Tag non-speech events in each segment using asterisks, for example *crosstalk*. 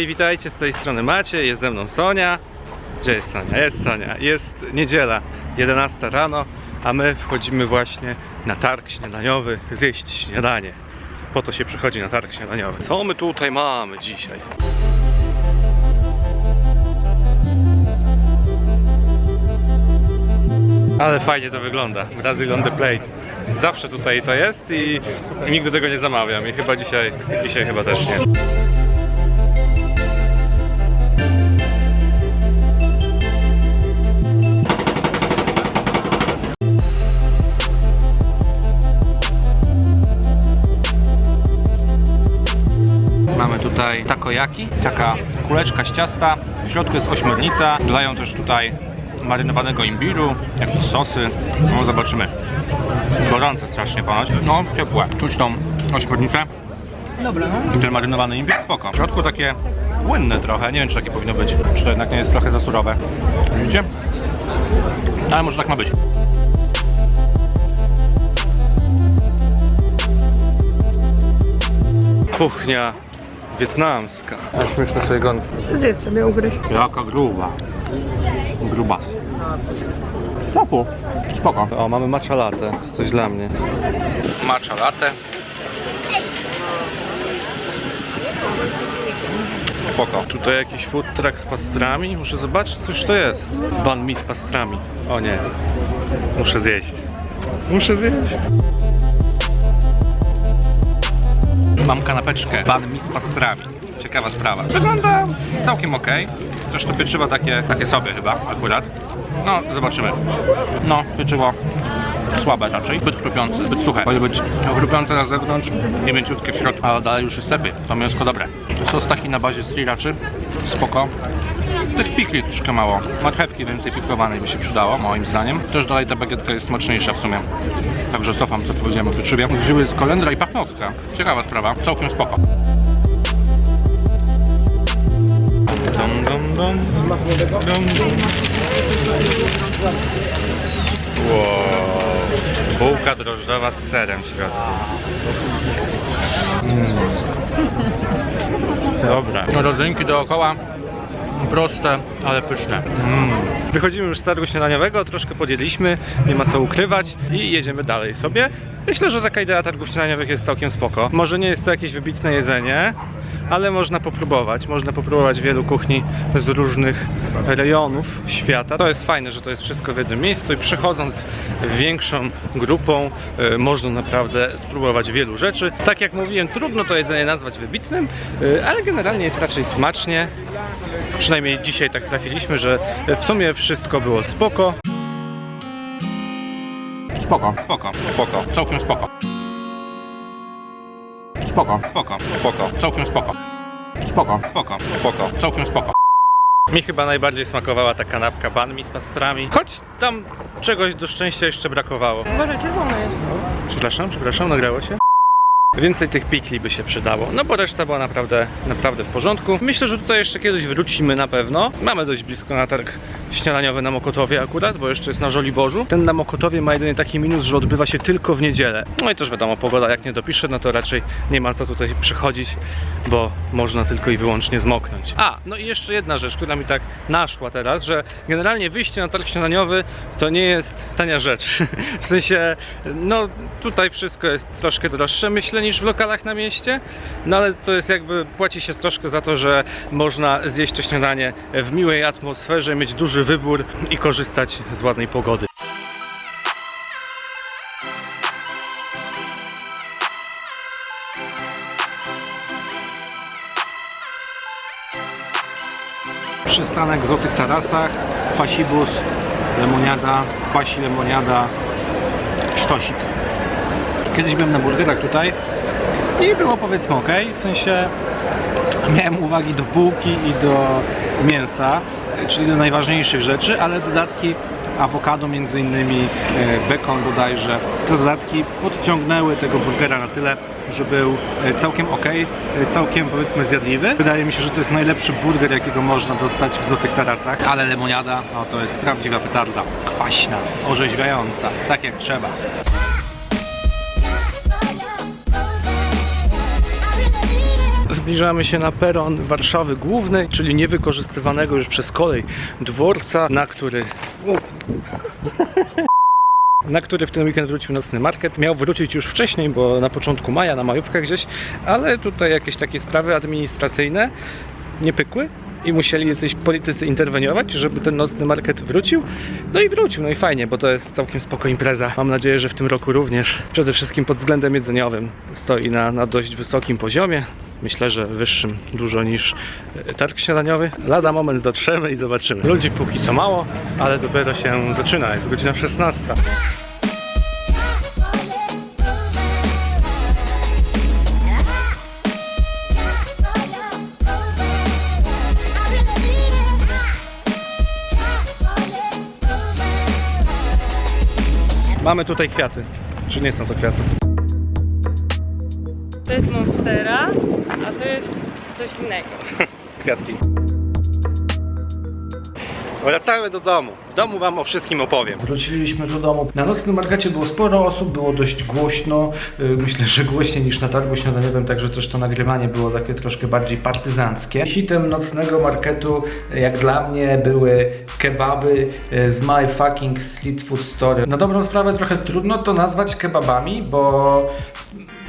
Hej, witajcie, z tej strony Macie, jest ze mną Sonia. Gdzie jest Sonia? Jest Sonia. Jest niedziela, 11 rano, a my wchodzimy właśnie na targ śniadaniowy zjeść śniadanie. Po to się przychodzi na targ śniadaniowy. Co my tutaj mamy dzisiaj? Ale fajnie to wygląda. Brazil on the plate. Zawsze tutaj to jest i nigdy tego nie zamawiam i chyba dzisiaj, dzisiaj chyba też nie. Takoyaki, taka kuleczka z ciasta, w środku jest ośmiornica, dodają też tutaj marynowanego imbiru, jakieś sosy, no zobaczymy. Gorące strasznie ponoć, no ciepłe, czuć tą ośmiornicę. Dobra, no. Ten marynowany imbir spoko. W środku takie płynne trochę, nie wiem czy takie powinno być, czy to jednak nie jest trochę za surowe. Widzicie? Ale może tak ma być. Kuchnia wietnamska. A śmieszne sobie gonki. Zjedz sobie, ugryź. Jaka gruba. Grubas. Spoko. Spoko. O, mamy matcha latte. To coś dla mnie. Matcha latte. Spoko. Tutaj jakiś food truck z pastrami. Muszę zobaczyć, coś to jest. Ban mi z pastrami. O nie. Muszę zjeść. Muszę zjeść. Mam kanapeczkę. Ban mi z pastrami. Ciekawa sprawa. Wygląda całkiem ok. Zresztą pieczywo takie, takie sobie chyba akurat. No, zobaczymy. No, pieczywo słabe raczej, zbyt chrupiące, zbyt suche. Powinno być chrupiące na zewnątrz i mięciutkie w środku, ale dalej już jest lepiej. To mięsko dobre. Sos taki na bazie sriraczy, spoko. Tych pikli troszkę mało. Marchewki więcej piklowanej by się przydało, moim zdaniem. Też dalej ta bagietka jest smaczniejsza w sumie. Także cofam, co powiedziałem o pieczywie. Z żyły jest kolendra i pachnotka. Ciekawa sprawa, całkiem spoko. Dum, dum, dum. Dum, dum. Wow. Bułka drożdżowa z serem w środku. Mm. Dobra. Rodzynki dookoła. Proste, ale pyszne. Mm. Wychodzimy już z targu śniadaniowego, troszkę podjedliśmy, nie ma co ukrywać i jedziemy dalej sobie. Myślę, że taka idea targów śniadaniowych jest całkiem spoko. Może nie jest to jakieś wybitne jedzenie, ale można popróbować. Można popróbować wielu kuchni z różnych rejonów świata. To jest fajne, że to jest wszystko w jednym miejscu i przychodząc większą grupą y, można naprawdę spróbować wielu rzeczy. Tak jak mówiłem, trudno to jedzenie nazwać wybitnym, y, ale generalnie jest raczej smacznie. Przynajmniej dzisiaj tak trafiliśmy, że w sumie wszystko było spoko. Spoko, spoko, spoko, całkiem spoko. Spoko, spoko, spoko, całkiem spoko. Spoko, spoko, spoko, całkiem spoko. Mi chyba najbardziej smakowała ta kanapka ban mi z pastrami. Choć tam czegoś do szczęścia jeszcze brakowało. Uważaj, czerwone jest. Przepraszam, przepraszam, nagrało się? Więcej tych pikli by się przydało, no bo reszta była naprawdę, naprawdę w porządku. Myślę, że tutaj jeszcze kiedyś wrócimy na pewno. Mamy dość blisko na targ śniadaniowy na Mokotowie akurat, bo jeszcze jest na Żoliborzu. Ten na Mokotowie ma jedynie taki minus, że odbywa się tylko w niedzielę. No i też wiadomo, pogoda jak nie dopisze, no to raczej nie ma co tutaj przychodzić, bo można tylko i wyłącznie zmoknąć. A, no i jeszcze jedna rzecz, która mi tak naszła teraz, że generalnie wyjście na targ śniadaniowy to nie jest tania rzecz. *laughs* W sensie, no tutaj wszystko jest troszkę droższe, myślę, niż w lokalach na mieście, no ale to jest jakby, płaci się troszkę za to, że można zjeść to śniadanie w miłej atmosferze, mieć duży wybór i korzystać z ładnej pogody. Przystanek w Złotych Tarasach, pasibus, lemoniada, pasi lemoniada, sztosik. Kiedyś byłem na burgerach tutaj i było powiedzmy ok, w sensie miałem uwagi do bułki i do mięsa, czyli do najważniejszych rzeczy, ale dodatki awokado między innymi, e, bekon bodajże. Te dodatki podciągnęły tego burgera na tyle, że był e, całkiem ok, e, całkiem powiedzmy zjadliwy. Wydaje mi się, że to jest najlepszy burger, jakiego można dostać w Złotych Tarasach, ale lemoniada, no to jest prawdziwa petarda. Kwaśna, orzeźwiająca, tak jak trzeba. Zbliżamy się na peron Warszawy Głównej, czyli niewykorzystywanego już przez kolej dworca, na który *laughs* na który w ten weekend wrócił nocny market. Miał wrócić już wcześniej, bo na początku maja, na majówkę gdzieś, ale tutaj jakieś takie sprawy administracyjne nie pykły i musieli jacyś politycy interweniować, żeby ten nocny market wrócił. No i wrócił, no i fajnie, bo to jest całkiem spoko impreza. Mam nadzieję, że w tym roku również. Przede wszystkim pod względem jedzeniowym stoi na, na dość wysokim poziomie. Myślę, że wyższym dużo niż e, targ śniadaniowy. Lada moment dotrzemy i zobaczymy. Ludzi póki co mało, ale dopiero się zaczyna. Jest godzina 16. Mamy tutaj kwiaty. Czy nie są to kwiaty? To jest Monstera, a to jest coś innego. *laughs* Kwiatki. Wracamy do domu. Domu wam o wszystkim opowiem. Wróciliśmy do domu. Na nocnym markecie było sporo osób, było dość głośno. Yy, Myślę, że głośniej niż na targu śniadaniowym, także też to nagrywanie było takie troszkę bardziej partyzanckie. Hitem nocnego marketu, jak dla mnie, były kebaby yy, z My Fucking Street Food Store. Na dobrą sprawę trochę trudno to nazwać kebabami, bo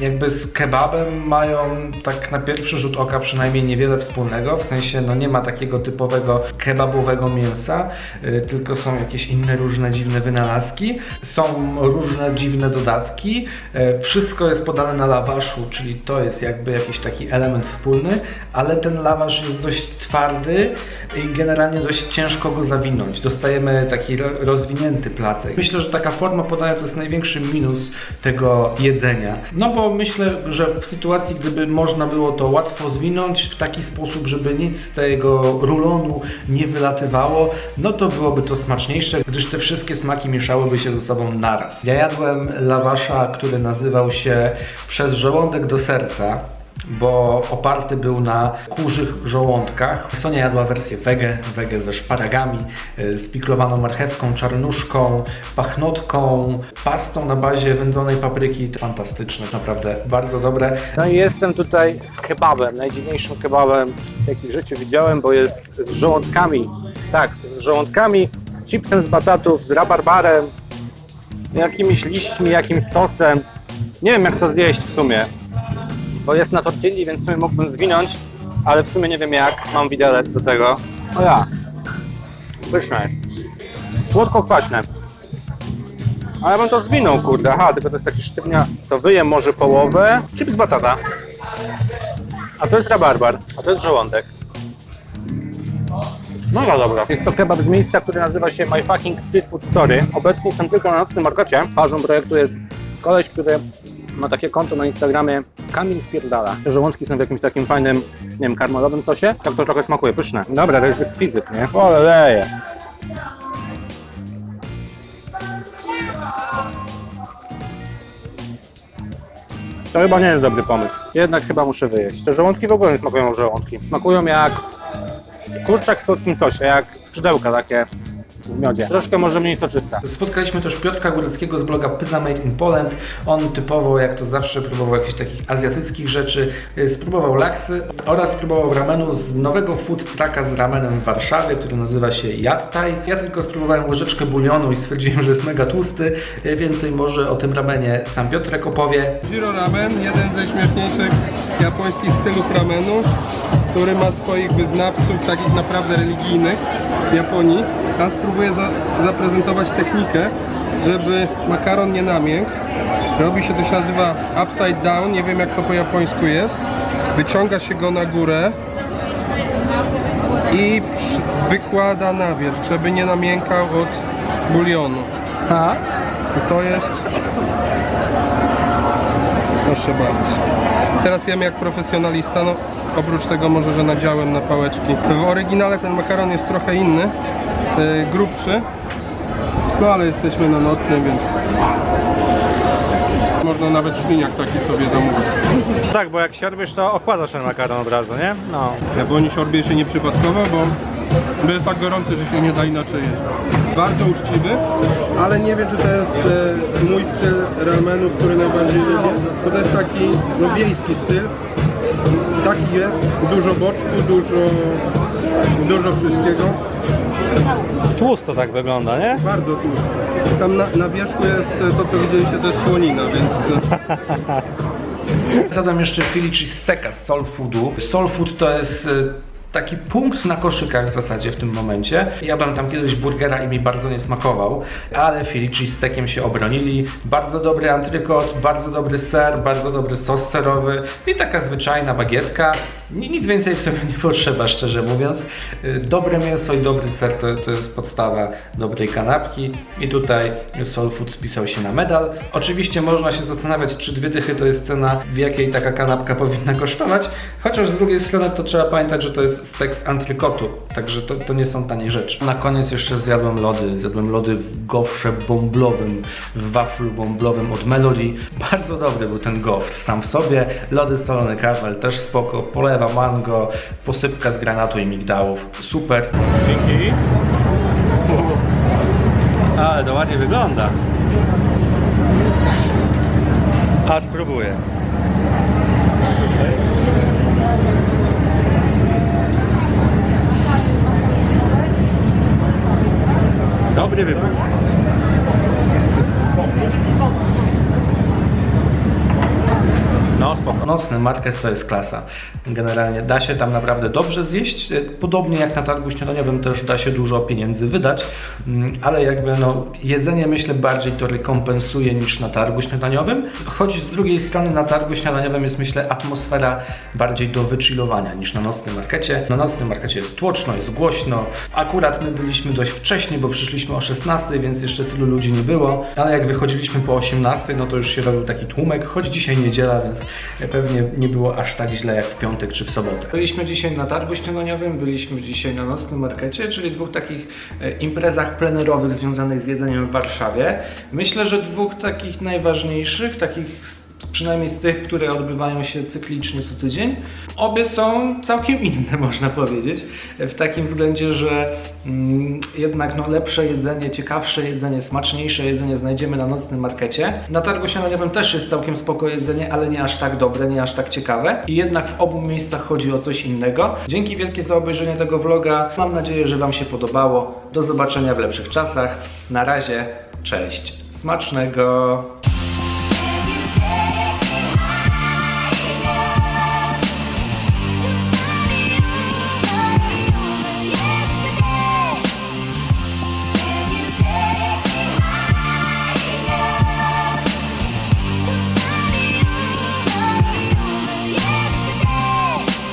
jakby z kebabem mają tak na pierwszy rzut oka przynajmniej niewiele wspólnego, w sensie no nie ma takiego typowego kebabowego mięsa, y, tylko są jakieś inne różne dziwne wynalazki, są różne dziwne dodatki, y, wszystko jest podane na lawaszu, czyli to jest jakby jakiś taki element wspólny, ale ten lawasz jest dość twardy i generalnie dość ciężko go zawinąć. Dostajemy taki ro- rozwinięty placek. Myślę, że taka forma podania to jest największy minus tego jedzenia. No bo myślę, że w sytuacji, gdyby można było to łatwo zwinąć w taki sposób, żeby nic z tego rulonu nie wylatywało, no to byłoby to smaczniejsze, gdyż te wszystkie smaki mieszałyby się ze sobą naraz. Ja jadłem lawasza, który nazywał się przez żołądek do serca bo oparty był na kurzych żołądkach. Sonia jadła wersję wege, wege ze szparagami, z piklowaną marchewką, czarnuszką, pachnotką, pastą na bazie wędzonej papryki. Fantastyczne, naprawdę bardzo dobre. No i jestem tutaj z kebabem, najdziwniejszym kebabem, jaki w życiu widziałem, bo jest z żołądkami. Tak, z żołądkami, z chipsem z batatów, z rabarbarem, jakimiś liśćmi, jakimś sosem. Nie wiem jak to zjeść w sumie bo jest na tortilli, więc w sumie mógłbym zwinąć, ale w sumie nie wiem jak. Mam widelec do tego. O ja. Pyszne jest. Słodko-kwaśne. Ale ja bym to zwinął, kurde. Aha, tylko to jest taki sztywnia. To wyjem może połowę. Chips batata. A to jest rabarbar. A to jest żołądek. No no dobra. Jest to kebab z miejsca, które nazywa się My Fucking Street Food Story. Obecnie jestem tylko na nocnym markecie. Twarzą projektu jest koleś, który ma takie konto na Instagramie Kamil wpierdala. Te żołądki są w jakimś takim fajnym, nie wiem, karmelowym sosie. Tak to trochę smakuje, pyszne. Dobra, to jest fizyk, nie? Ale leje. To chyba nie jest dobry pomysł. Jednak chyba muszę wyjeść. Te żołądki w ogóle nie smakują jak żołądki. Smakują jak kurczak w słodkim sosie, jak skrzydełka takie w miodzie. Troszkę może mniej soczyste. Spotkaliśmy też Piotrka Góreckiego z bloga Pizza Made in Poland. On typowo, jak to zawsze, próbował jakichś takich azjatyckich rzeczy. Y, Spróbował laksy oraz spróbował ramenu z nowego food trucka z ramenem w Warszawie, który nazywa się Yat Thai. Ja tylko spróbowałem łyżeczkę bulionu i stwierdziłem, że jest mega tłusty. Y, Więcej może o tym ramenie sam Piotrek opowie. Zero Ramen, jeden ze śmieszniejszych japońskich stylów ramenu, który ma swoich wyznawców takich naprawdę religijnych w Japonii. A spróbuję za, zaprezentować technikę, żeby makaron nie namiękł. Robi się, to się nazywa upside down, nie wiem jak to po japońsku jest. Wyciąga się go na górę i wykłada na wierzch, żeby nie namiękał od bulionu. Ha? I to jest Proszę bardzo. Teraz jem jak profesjonalista, no oprócz tego może, że nadziałem na pałeczki. W oryginale ten makaron jest trochę inny, grubszy. No ale jesteśmy na nocnym, więc można nawet szliniak taki sobie zamówić. Tak, bo jak siorbiesz, to okładasz ten makaron od razu, nie? No. Ja bo nie siorbię się nieprzypadkowo, bo, bo jest tak gorący, że się nie da inaczej jeść. Bardzo uczciwy, ale nie wiem czy to jest e, mój styl ramenu, który najbardziej lubię, bo to jest taki no, wiejski styl. Taki jest, dużo boczku, dużo, dużo wszystkiego. Tłusto tak wygląda, nie? Bardzo tłusty. Tam na, na wierzchu jest e, to, co widzieliście, to jest słonina, więc e, Zadam jeszcze Philly Cheesesteaka z Soul Foodu. Soul Food to jest e, taki punkt na koszykach w zasadzie w tym momencie. Jadłem tam kiedyś burgera i mi bardzo nie smakował, ale Philly Cheesesteakiem się obronili. Bardzo dobry antrykot, bardzo dobry ser, bardzo dobry sos serowy i taka zwyczajna bagietka. Ni- Nic więcej w sobie *laughs* nie potrzeba, szczerze mówiąc. E, Dobre mięso i dobry ser to, to jest podstawa dobrej kanapki. I tutaj Soul Food spisał się na medal. Oczywiście można się zastanawiać, czy dwie dychy to jest cena, w jakiej taka kanapka *laughs* powinna kosztować. Chociaż z drugiej strony to trzeba pamiętać, że to jest stek z antrykotu, także to, to nie są tanie rzeczy. Na koniec jeszcze zjadłem lody. Zjadłem lody w gofrze bąblowym, w waflu bąblowym od Melody. Bardzo dobry był ten gofr sam w sobie. Lody solony kawel też spoko. Polewa mango, posypka z granatu i migdałów. Super. Dzięki. Ale to ładnie wygląda. A spróbuję. Dobry wybór. No spoko. Nocny market to jest klasa. Generalnie da się tam naprawdę dobrze zjeść. Podobnie jak na targu śniadaniowym też da się dużo pieniędzy wydać, Mm, ale jakby no jedzenie myślę bardziej to rekompensuje niż na targu śniadaniowym. Choć z drugiej strony na targu śniadaniowym jest myślę atmosfera bardziej do wychillowania niż na nocnym markecie. Na nocnym markecie jest tłoczno, jest głośno. Akurat my byliśmy dość wcześnie, bo przyszliśmy o 16, więc jeszcze tylu ludzi nie było, ale jak wychodziliśmy po 18, no to już się robił taki tłumek, choć dzisiaj niedziela, więc pewnie nie było aż tak źle jak w piątek czy w sobotę. Byliśmy dzisiaj na targu śniadaniowym, byliśmy dzisiaj na nocnym markecie, czyli dwóch takich e, imprezach plenerowych związanych z jedzeniem w Warszawie. Myślę, że dwóch takich najważniejszych, takich przynajmniej z tych, które odbywają się cyklicznie co tydzień. Obie są całkiem inne, *laughs* można powiedzieć, w takim względzie, że mm, jednak no, lepsze jedzenie, ciekawsze jedzenie, smaczniejsze jedzenie znajdziemy na nocnym markecie. Na targu śniadaniowym też jest całkiem spoko jedzenie, ale nie aż tak dobre, nie aż tak ciekawe. I jednak w obu miejscach chodzi o coś innego. Dzięki wielkie za obejrzenie tego vloga. Mam nadzieję, że Wam się podobało. Do zobaczenia w lepszych czasach. Na razie, cześć. Smacznego!